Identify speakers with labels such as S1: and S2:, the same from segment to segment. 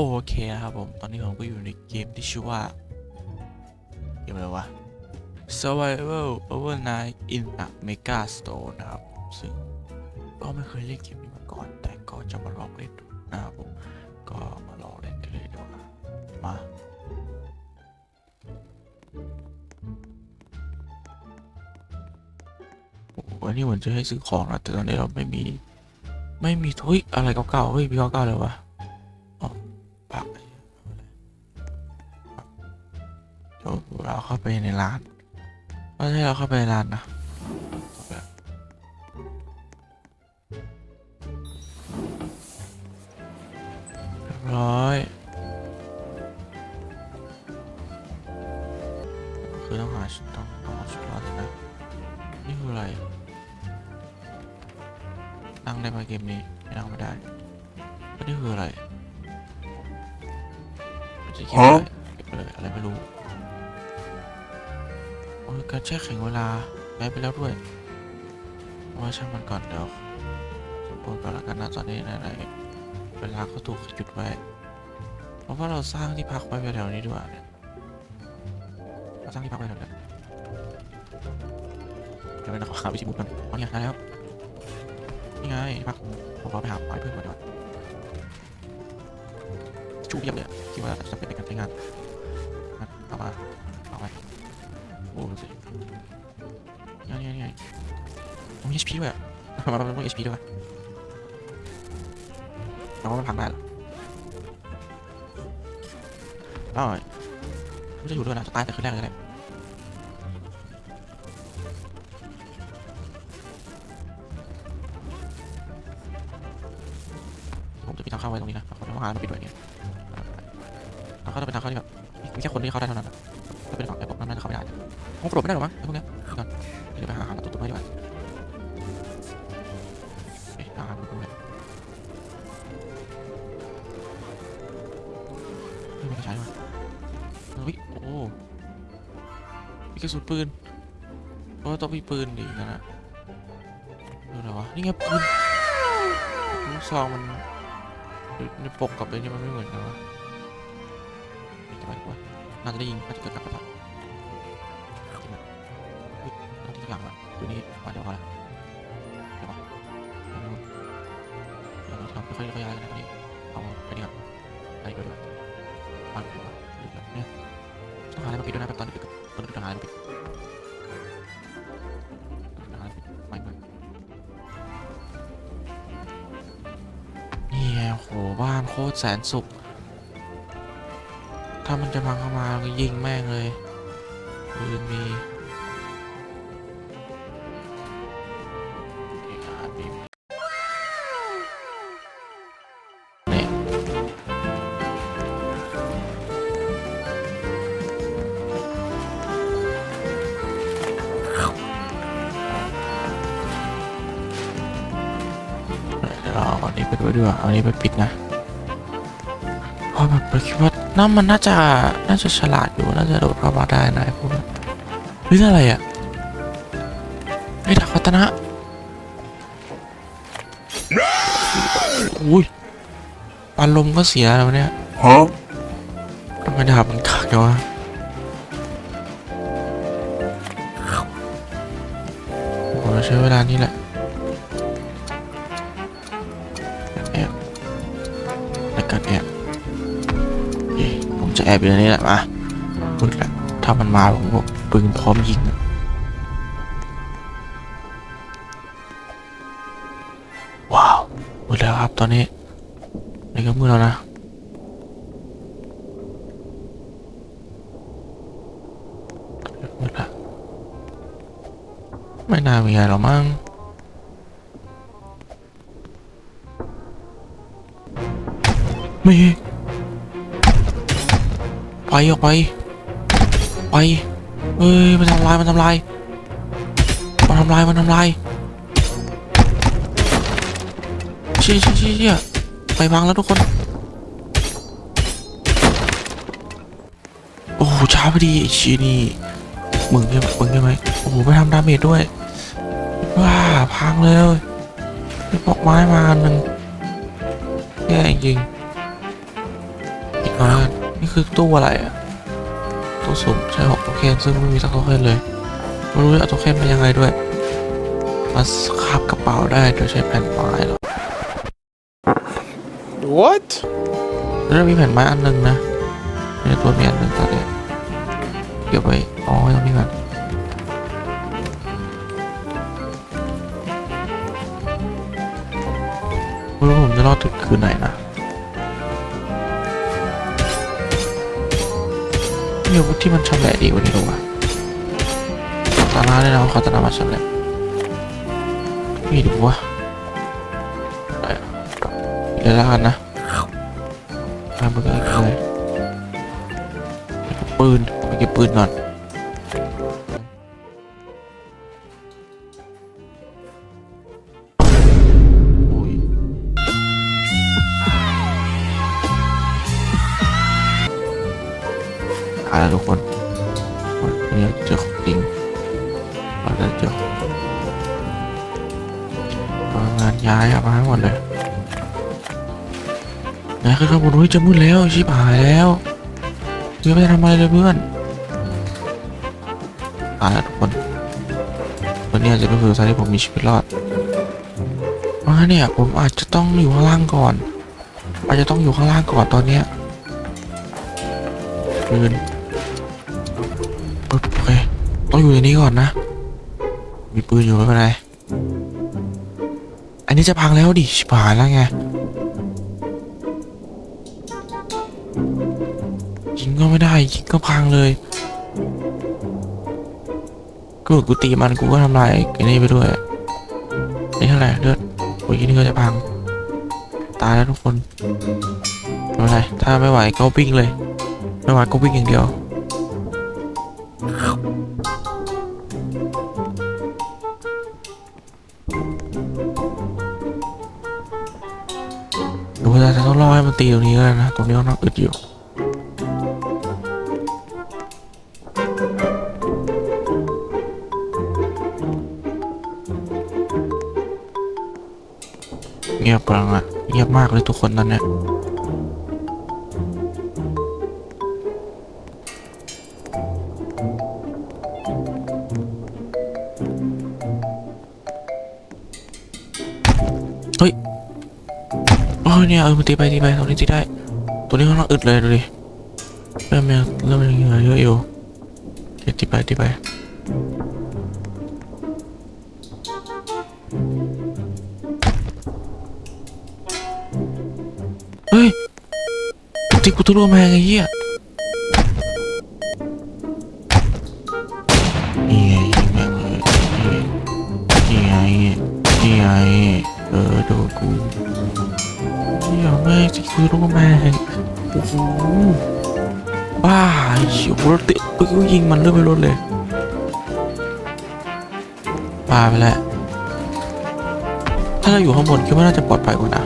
S1: โอเคนะครับผม ตอนนี้ผมก็อยู่ในเกมที่ชื่อว่า เกมอะไรวะ Survival Overnight in a Mega Store นะครับ ซึ่งก็ไม่เคยเล่นเกมนี้มาก่อน แต่ก็จะมาลองเล่นดูนะครับผม ก็มาลองเล่นกันเลยดีกว่ามาโอ้โหอันนี้เหมือนจะให้ซื้อของนะแต่ตอนนี้เราไม่มี ไม่มีทุยอะไรเก่าๆเฮ้ยมีเก่าๆเลยวะ เราเข้าไปในร้านไม่ใช่เราเข้าไปร้านนะเรียบร้อยคือต้องหาต้องต้องเอาชุดรอดนะนี่คืออะไรนั่งได้ไหมเกมนี้ไม่นั่งไม่ได้นี่คืออะไรจะเก็บอะไรเก็บอะไรอะไรไม่รู้ การแช่แข็งเวลาแพ้ไปแล้วด้วยว่าช่างมันก่อนเดี๋ยวสมบูรณ์ก่อนละกันนะตอนนี้ไหนๆเวลาก็ถูกหยุดไว้ เพราะว่าเราสร้างที่พักไว้แถวๆนี้ดีกว่าเนี่ยเราสร้างที่พักไว้แถวนี้เดี๋ยวไปหาวิธีมุดกันอ๋อเนี่ยได้แล้วนี่ไงพักผมขอไปหาไม้เพื่อนก่อนดีกว่าชูเยียบเลยคิดว่าจะเป็นในการใช้งานงั้นเอามา HP ด้วยอะมามาต้อง HP ด้วยวะเราว่ามันพังได้หรออ้วไม่จะอยู่ด้วยนะจะตายแต่คืนแรกเลยก็ได้ผมจะปิดทางเข้าไว้ตรงนี้นะขอต้องหามาปิดไว้เนี่ยทางเข้าจะเป็นทางเข้าที่แบบมีแค่คนที่เข้าได้เท่านั้นนะถ้าเป็นฝั่งไอ้พวกนั้นน่าจะเข้าไม่ได้คงกระโดดไม่ได้หรอมั้งไอ้พวกเนี้ย กระสุนปืนเพราะต้องมีปืนดินั่นน่ะดูหน่อยวะนี่ไงปืนลูกซองมันในปกกับไอ้นี่มันไม่เหมือนกันวะนี่ทำไมวะน่าจะได้ยิงน่าจะเกิดการประทะจริงอะเฮ้ยต้องที่ข้างหลังวะดูนี่มาเดี๋ยวพอละเดี๋ยววะเดี๋ยวเดี๋ยวเราทำไม่ค่อยค่อยย้ายกันนะนี่เอาไปนี่ก่อนไปดีกว่าดีกว่า ตรแสนสุข ถ้ามันจะพังเข้ามาก็ยิงแม่งเลยปืนมีเอาร์มีราเอาอันนี้ไปด้วยดีกว่าเอาอันนี้ไปปิดนะ แบบเราคิดว่าน้ำมันน่าจะน่าจะฉลาดอยู่น่าจะโดดเข้ามาได้นะไอ้พวกนั้นเฮ้ยนั่นอะไรอะไอ้ยดาบวัฒนะอุ้ยปานลมก็เสียแล้วเนี่ย
S2: Huh?
S1: ทำไมดาบมันขาดจังวะโอ้โหใช้เวลานี้แหละ แอบอยู่ในนี้แหละมาพูดแล้วถ้ามันมาผมก็ปืนพร้อมยิงว้าวหมดแล้วครับตอนนี้นี่ก็มืดแล้วนะมืดแล้วไม่น่ามีอะไรหรอมั้งไม่ ไปออกไป ไป เฮ้ย มันทำลาย มันทำลาย มันทำลาย มันทำลาย เชี่ยเชี่ยเชี่ยไปพังแล้วทุกคน โอ้โหช้าพอดีไอ้ชีนี่มึงใช่ไหมมึงใช่ไหมโอ้โหไปทำดาเมจด้วย ว้า พังเลยไปปอกไม้มาอันหนึ่งแย่จริงๆเอาละกั นนี่คือตู้อะไรอะตู้สุ่มใช้หกโทเค็นซึ่งไม่มีสักโทเค็นเลยไม่รู้จะเอาโทเค็นมายังไงด้วย มาคาบกระเป๋าได้โดยใช้แผ่นไม้เหรอ
S2: What?
S1: แล้วมีแผ่นไม้อันหนึงนะในตัวมีอันหนึ่งตอนเนี้ยเก็บไว้อ๋อไว้ตรงนี้ก่อนไม่รู้ผมจะรอดถึงคืนไหนนะ มีอาวุธที่มันชำแหละดีกว่านี้หรอว่ะตาน้าเลยนะเขาจะนำมาชำแหละนี่ดูวะเดี๋ยวละกันนะทำมันก็เลยปืนไปเก็บปืนก่อน ทุกคนวันนี้เจอของจริงเราจะเจอางานย้ายเอามาหมดเลยนะคือข้างบนเฮ้ยจะมืดแล้วชิบหายแล้วเพื่อนไม่ทำอะไรเลยเพื่อนตายแล้วทุกคนวันนี้อาจจะเป็นคืนสุดท้ายที่ผมมีชีวิตรอดเพราเนี่ยผมอาจจะต้องอยู่ข้างล่างก่อน อาจจะต้องอยู่ข้างล่างก่อนตอนเนี้ยปืนปึ๊บโอเค ต้องอยู่ในนี้ก่อนนะ มีปืนอยู่ไม่เป็นไร อันนี้จะพังแล้วดิชิบหายแล้วไง ยิงก็ไม่ได้ ยิงก็พังเลยก็กูตีมันกูก็ทำลายไอ้นี่ไปด้วยนี่เท่าไหร่เลือดโอ้ยนี่ก็จะพัง ตายแล้วทุกคนไม่เป็นไรถ้าไม่ไหวก็วิ่งเลย ไม่ไหวก็วิ่งอย่างเดียว ดูว่าจะต้องรอให้มันตีตรงนี้ก็ได้นะ ตรงนี้ก็น่าอึดอยู่เงียบปังอะเงียบมากเลยทุกคนตอนเนี้ย ตีไปตีไปตรงนี้ตีได้ ตัวนี้ข้างนอกอึดเลยดูดิ เริ่มยังเริ่มยังเหงื่อเยอะอยู่โอเคตีไปตีไปเฮ้ยตีกูทะลุกำแพงไอ้เหี้ย ไอ้เหี้ยโหแล้วเตะไปกูยิงมันเรื่อยไม่ลดเลยปาไปแล้ว ถ้าเราอยู่ข้างบนคิดว่าน่าจะปลอดภัยกว่านะ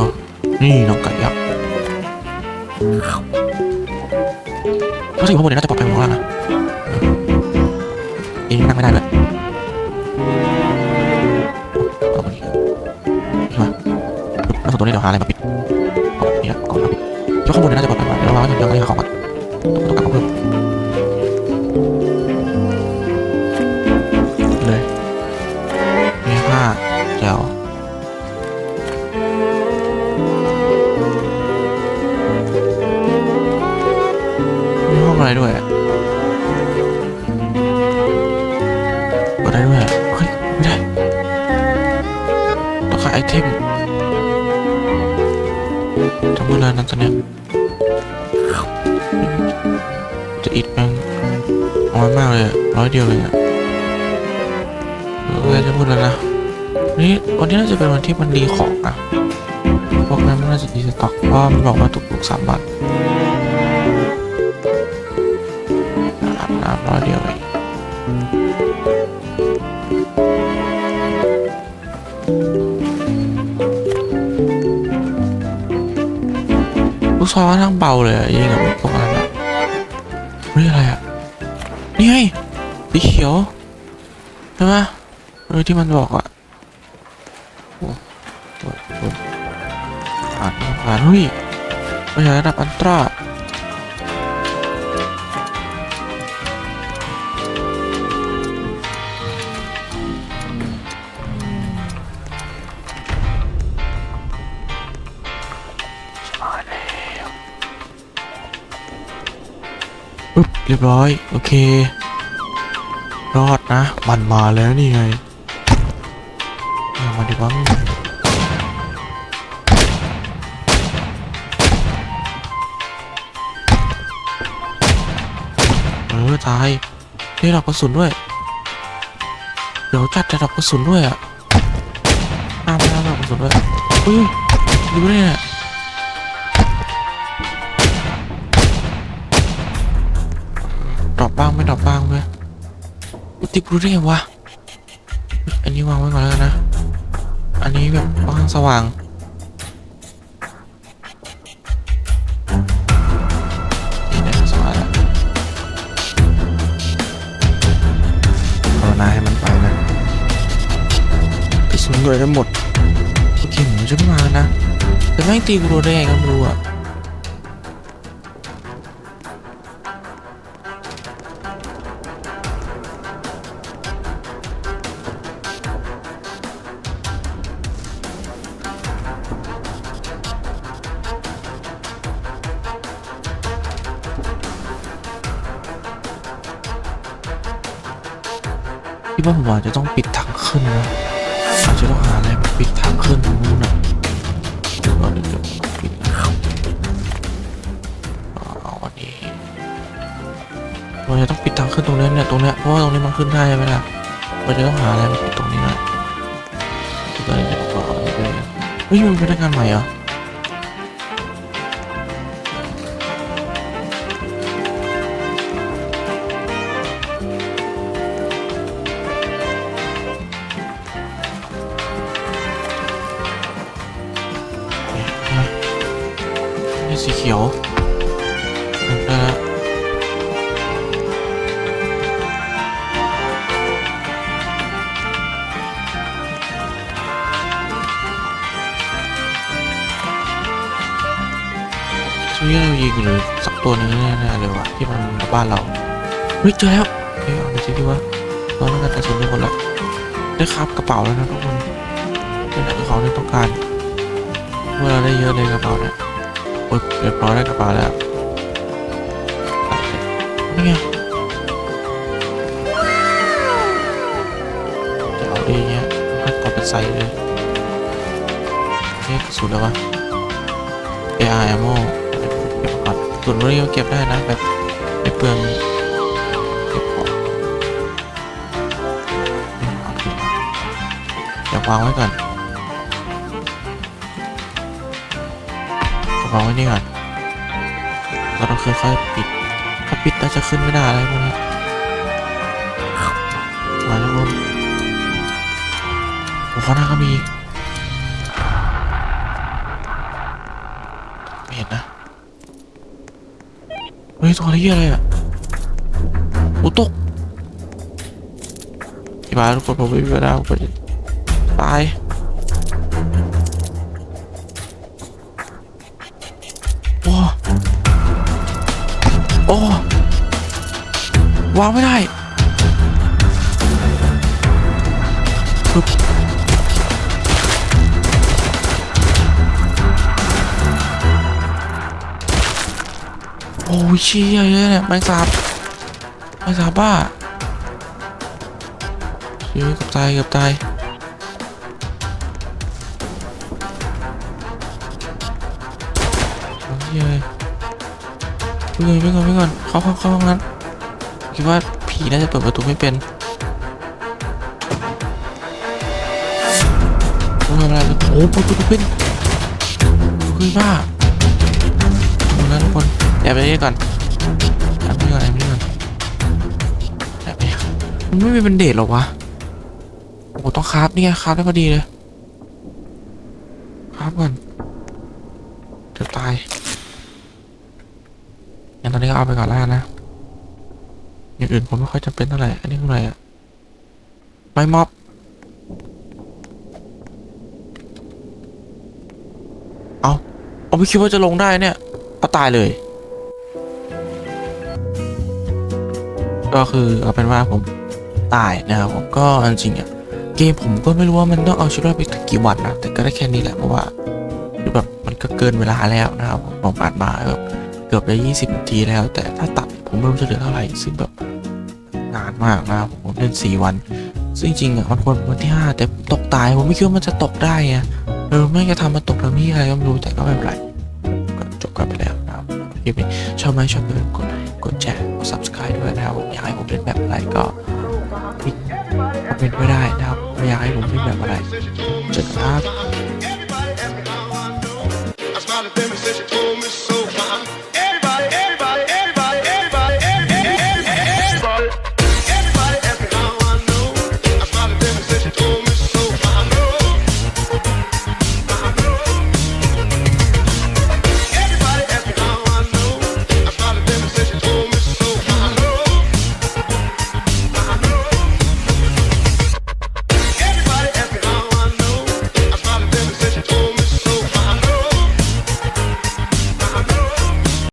S1: อาหารอยู่นี่น้องไก่ยักษ์ถ้าอยู่ข้างบนเนี่ยน่าจะปลอดภัยกว่าข้างล่างนะเองนั่งไม่ได้เลยเอาไปดิใช่มาแล้วส่วนตัวนี้เดี๋ยวหาอะไรมาปิดนี่แหละก่องมาปิดยกข้างบนเนี่ยน่าจะปลอดภัยกว่าเดี๋ยวเราจะยังไม่ได้ของก่อนต้อง ที่มันรีของอะพวกนั้นมันน่าจะดีสต็อกเพราะมันบอกว่าถูกๆสามบาทน้ำร้เดียวเองลูกซองทั้งเบาเลยยิงกับพวกนั้นอะนี่อะไรอะนี่ไงสีเขียวใช่ไหมเออที่มันบอกอะ เฮ้ยไม่ใช่ระดับอันตราปึ๊บเรียบร้อย โอเค รอดนะ มันมาแล้วนี่ไงมาดีกว่า เออตายได้ดอกกระสุนด้วย เดี๋ยวจัดได้ดอกกระสุนด้วยอะอ้าวไม่ได้ดอกกระสุนด้วยอุ้ยดูเนี่ยดรอปบ้างไม่ดรอปบ้างเว้ยอุติกูรู้ได้ไงวะ อันนี้วางไว้ก่อนแล้วกันนะ อันนี้แบบค่อนข้างสว่าง กระสุนเลยทั้งหมดโอเคหมูจะไม่มานะแต่แม่งตีกูโดนได้ไงก็ไม่รู้อะคิดว่าผมอาจจะต้องปิดทางขึ้นนะ อาจจะต้องหาอะไรมาปิดทางขึ้นตรงนู้นนะเดี๋ยวก่อนเดี๋ยวปิดนะครับเอาอันนี้เราจะต้องปิดทางขึ้นตรงนี้เนี่ยตรงเนี้ยเพราะว่าตรงนี้มันขึ้นได้ใช่ไหมล่ะเราจะต้องหาอะไรมาปิดตรงนี้หน่อยก็เลยจะต่ออันนี้ไปเลยเฮ้ยมันเป็นพนักงานใหม่เหรอ สีเขียวได้แล้วช่วยเรายิงหรือสักตัวนึงแน่ๆเลยว่ะที่มันมาบ้านเราเฮ้ยเจอแล้วเฮ้ยเอาไปสิดีวะตอนนั้นกันแต่ส่วนหนึ่งหมดแล้วได้ครับกระเป๋าแล้วนะทุกคนเป็นอะไรของที่ต้องการเมื่อเราได้เยอะเลยกระเป๋าเนี่ย โอ๊ยเรียบร้อยได้กระเป๋าแล้วนี่ไงจะเอาดีเงี้ยก็กดเป็นไซส์เลยนี่กระสุนแล้ววะ AR ammo เก็บก่อนส่วนพวกนี้ก็เก็บได้นะแบบไม่เปลืองเก็บของเอาขึ้นมาเดี๋ยววางไว้ก่อน วางไว้นี่ก่อนเราต้องค่อยๆปิด ถ้าปิดน่าจะขึ้นไม่ได้อะไรพวกนี้มาแล้วผมโอ้ข้างหน้าก็มีไม่เห็นนะเฮ้ยตัวอะไรเยอะไรอะโอ้ตกที่บ้านทุกคนผมไม่มีเวลาผมจะตาย วางไม่ได้ปึ๊บโอ้ยเชี่ยเยอะเนี่ยแมงสาบแมงสาบบ้าเชี่ยกือบตายกือบตายโอ้ยเชี่ยเลยวิ่งก่อนวิ่งก่อนวิ่งก่อนเข้าเข้าเข้าห้องนั้น คิดว่าผีน่าจะเปิดประตูไม่เป็นโอ้ยอะไรโอ้ประตูเป็นเฮ้ยบ้าตรงนั้นทุกคนแอบไปนี่ก่อนแอบไปนี่ก่อนแอบไปนี่ก่อนแอบไปมันไม่มีเป็นเดทหรอวะโอ้ต้องคราฟนี่ไงคราฟได้พอดีเลยคราฟก่อนจะตายงั้นตอนนี้ก็เอาไปก่อนแล้วนะ อย่างอื่นผมไม่ค่อยจำเป็นเท่าไหร่ อันนี้เท่าไหร่อะไปม็อบ เอาเอาไม่คิดว่าจะลงได้เนี่ย เอาตายเลย ก็คือเอาเป็นว่าผมตายนะครับผมก็จริงๆอะเกมผมก็ไม่รู้ว่ามันต้องเอาชีวิตรอดไปถึงกี่วันนะแต่ก็ได้แค่นี้แหละเพราะว่าคือแบบมันก็เกินเวลาแล้วนะครับผมอัดมาแบบเกือบจะยี่สิบนาทีแล้ว แต่ถ้าตัดผมไม่รู้จะเหลือเท่าไหร่ซึ่งแบบ มากนะผมเล่นสี่วัน ซึ่งจริงๆอะมันควรวันที่ห้าแต่ตกตายผมไม่คิดว่ามันจะตกได้ไงเออไม่จะทำมันตกแล้วนี่อะไรก็ไม่รู้แต่ก็ไม่เป็นไรก็จบกันไปแล้วนะครับคลิปนี้ชอบไหมชอบอย่าลืมกดไลค์กดแชร์กด subscribe ด้วยนะครับผมอยากให้ผมเล่นแบบอะไรก็พิมพ์คอมเมนต์ไว้ได้นะครับอยากให้ผมเล่นแบบอะไรจอกันครับ